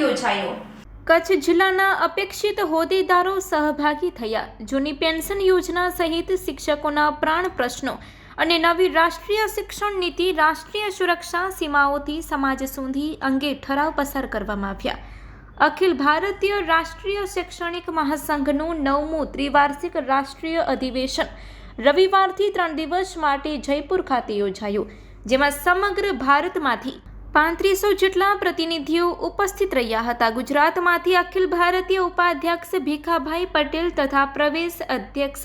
કચ્છ જિલ્લાના અપેક્ષિત હોદ્દેદારો સહભાગી થયા. જૂની પેન્શન યોજના સહિત શિક્ષકોના પ્રાણ પ્રશ્નો અને નવી રાષ્ટ્રીય શિક્ષણ નીતિ રાષ્ટ્રીય સુરક્ષા સીમાઓથી સમાજ સુધી અંગે ઠરાવ પસાર કરવામાં આવ્યા. અખિલ ભારતીય રાષ્ટ્રીય શૈક્ષણિક મહાસંઘનું નવમું ત્રિવાર્ષિક રાષ્ટ્રીય અધિવેશન રવિવારથી ત્રણ દિવસ માટે જયપુર ખાતે યોજાયું, જેમાં સમગ્ર ભારતમાંથી પાંત્રીસો જેટલા પ્રતિનિધિઓ ઉપસ્થિત રહ્યા હતા. ગુજરાતમાંથી અખિલ ભારતીય ઉપાધ્યક્ષ ભીખાભાઈ પટેલ તથા પ્રવેશ અધ્યક્ષ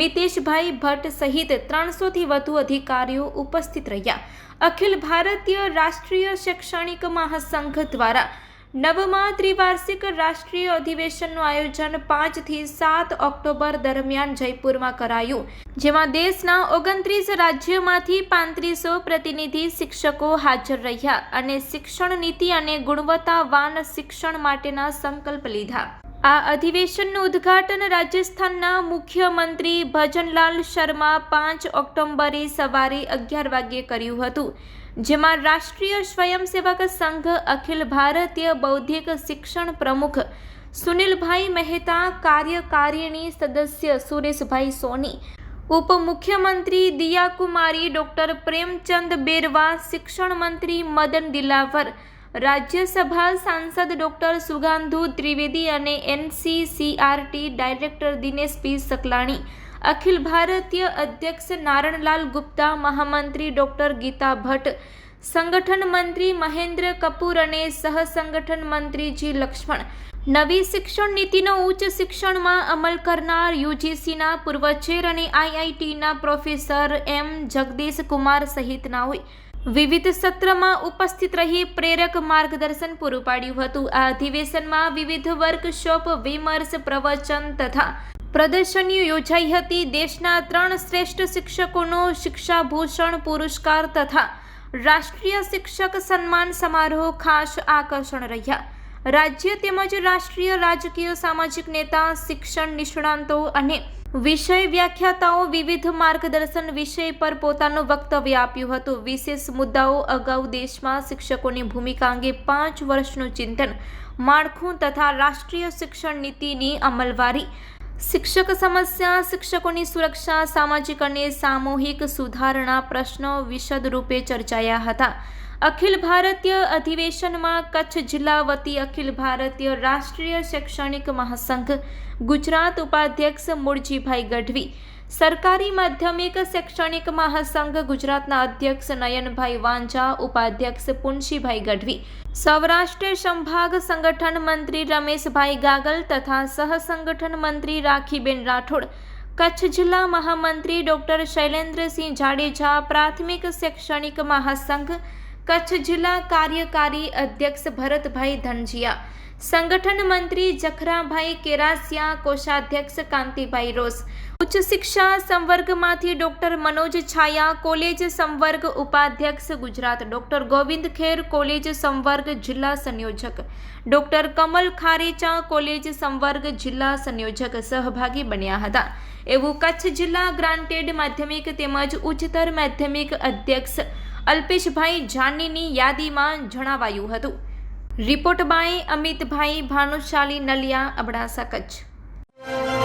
મિતેશભાઈ ભટ્ટ સહિત ત્રણસોથી વધુ અધિકારીઓ ઉપસ્થિત રહ્યા. અખિલ ભારતીય રાષ્ટ્રીય શૈક્ષણિક મહાસંઘ દ્વારા નવમા ત્રિવાર્ષિક રાષ્ટ્રીય અધિવેશનનું આયોજન પાંચથી સાત ઓક્ટોબર દરમિયાન જયપુરમાં કરાયું. જેમાં દેશના ઓગણત્રીસ રાજ્યોમાંથી પાંત્રીસો પ્રતિનિધિ શિક્ષકો હાજર રહ્યા અને શિક્ષણ નીતિ અને ગુણવત્તાવાન શિક્ષણ માટેના સંકલ્પ લીધા. આ અધિવેશનનું ઉદ્ઘાટન રાજસ્થાનના મુખ્યમંત્રી ભજનલાલ શર્મા પાંચ ઓક્ટોબરે સવારે અગિયાર વાગ્યે કર્યું હતું. જેમાં રાષ્ટ્રીય સ્વયંસેવક સંઘ, અખિલ ભારતીય બૌદ્ધિક શિક્ષણ પ્રમુખ સુનિલભાઈ મહેતા, કાર્યકારિણી સદસ્ય સુરેશભાઈ સોની, ઉપમુખ્યમંત્રી દિયાકુમારી, ડોક્ટર પ્રેમચંદ બેરવા, શિક્ષણ મંત્રી મદન દિલાવર, રાજ્યસભા સાંસદ ડોક્ટર સુગાંધુ ત્રિવેદી અને એનસીસીઆરટી ડાયરેક્ટર દિનેશ પી સકલાણી અખિલ ભારતીય અધ્યક્ષ નારણલાલ ગુપ્તા, મહામંત્રી ડોક્ટર ગીતા ભટ્ટ, સંગઠન મંત્રી મહેન્દ્ર કપૂર અને સહસંગઠન મંત્રી જી લક્ષ્મણ. નવી શિક્ષણ નીતિનો ઉચ્ચ શિક્ષણમાં અમલ કરનાર યુજીસીના પૂર્વ ચેર અને આઈઆઈટીના પ્રોફેસર એમ જગદીશ કુમાર સહિતના હોય. વિવિધ સત્રમાં ઉપસ્થિત રહી પ્રેરક માર્ગદર્શન પૂરું પાડ્યું હતું. આ અધિવેશનમાં વિવિધ વર્કશોપ, વિમર્શ, પ્રવચન તથા પ્રદર્શનીઓ યોજાઈ હતી દેશના ત્રણ શ્રેષ્ઠ શિક્ષકોનો શિક્ષાભૂષણ પુરસ્કાર તથા રાષ્ટ્રીય શિક્ષક સન્માન સમારોહ ખાસ આકર્ષણ રહ્યા. રાજ્ય તેમજ રાષ્ટ્રીય રાજકીય સામાજિક નેતા, શિક્ષણ નિષ્ણાંતો અને વિષય વ્યાખ્યાતાઓ વિવિધ માર્ગદર્શન વિષય પર પોતાનું વક્તવ્ય આપ્યું હતું. વિશેષ મુદ્દાઓ અગાઉ દેશમાં શિક્ષકોની ભૂમિકા અંગે પાંચ વર્ષનું ચિંતન, માળખું તથા રાષ્ટ્રીય શિક્ષણ નીતિની અમલવારી શિક્ષક સમસ્યા, શિક્ષકોની સુરક્ષા, સામાજિક અને સામૂહિક સુધારણા પ્રશ્નો વિશદ રૂપે ચર્ચાયા હતા. અખિલ ભારતીય અધિવેશનમાં કચ્છ જિલ્લા વતી અખિલ ભારતીય રાષ્ટ્રીય શૈક્ષણિક મહાસંઘ ગુજરાત ઉપાધ્યક્ષ મૂળજીભાઈ ગઢવી સરકારી માધ્યમિક શૈક્ષણિક મહાસંઘ ગુજરાતના અધ્યક્ષ નયનભાઈ વાંઝા, ઉપાધ્યક્ષ પુનશીભાઈ ગઢવી, સૌરાષ્ટ્ર સંભાગ સંગઠન મંત્રી રમેશભાઈ ગાગલ તથા સહસંગઠન મંત્રી રાખીબેન રાઠોડ, કચ્છ જિલ્લા મહામંત્રી ડોક્ટર શૈલેન્દ્રસિંહ જાડેજા, પ્રાથમિક શૈક્ષણિક મહાસંઘ કચ્છ જિલ્લા કાર્યકારી અધ્યક્ષ ભરતભાઈ ધનજીયા, સંગઠન મંત્રી જખરાભાઈ કેરાસિયા, કોષાધ્યક્ષ કાંતિભાઈ રોસ, ઉચ્ચ શિક્ષા સંવર્ગમાંથી ડોક્ટર મનોજ છાયા, કોલેજ સંવર્ગ ઉપાધ્યક્ષ ગુજરાત ડોક્ટર ગોવિંદ ખેર, કોલેજ સંવર્ગ જિલ્લા સંયોજક ડોક્ટર કમલ ખારેચા, કોલેજ સંવર્ગ જિલ્લા સંયોજક સહભાગી બન્યા હતા. એવું કચ્છ જિલ્લા ગ્રાન્ટેડ માધ્યમિક તેમજ ઉચ્ચતર માધ્યમિક અધ્યક્ષ અલ્પેશભાઈ જાનીની યાદીમાં જણાવાયું હતું. Report by Amitbhai Bhanushali Naliya Abdasa Kutch.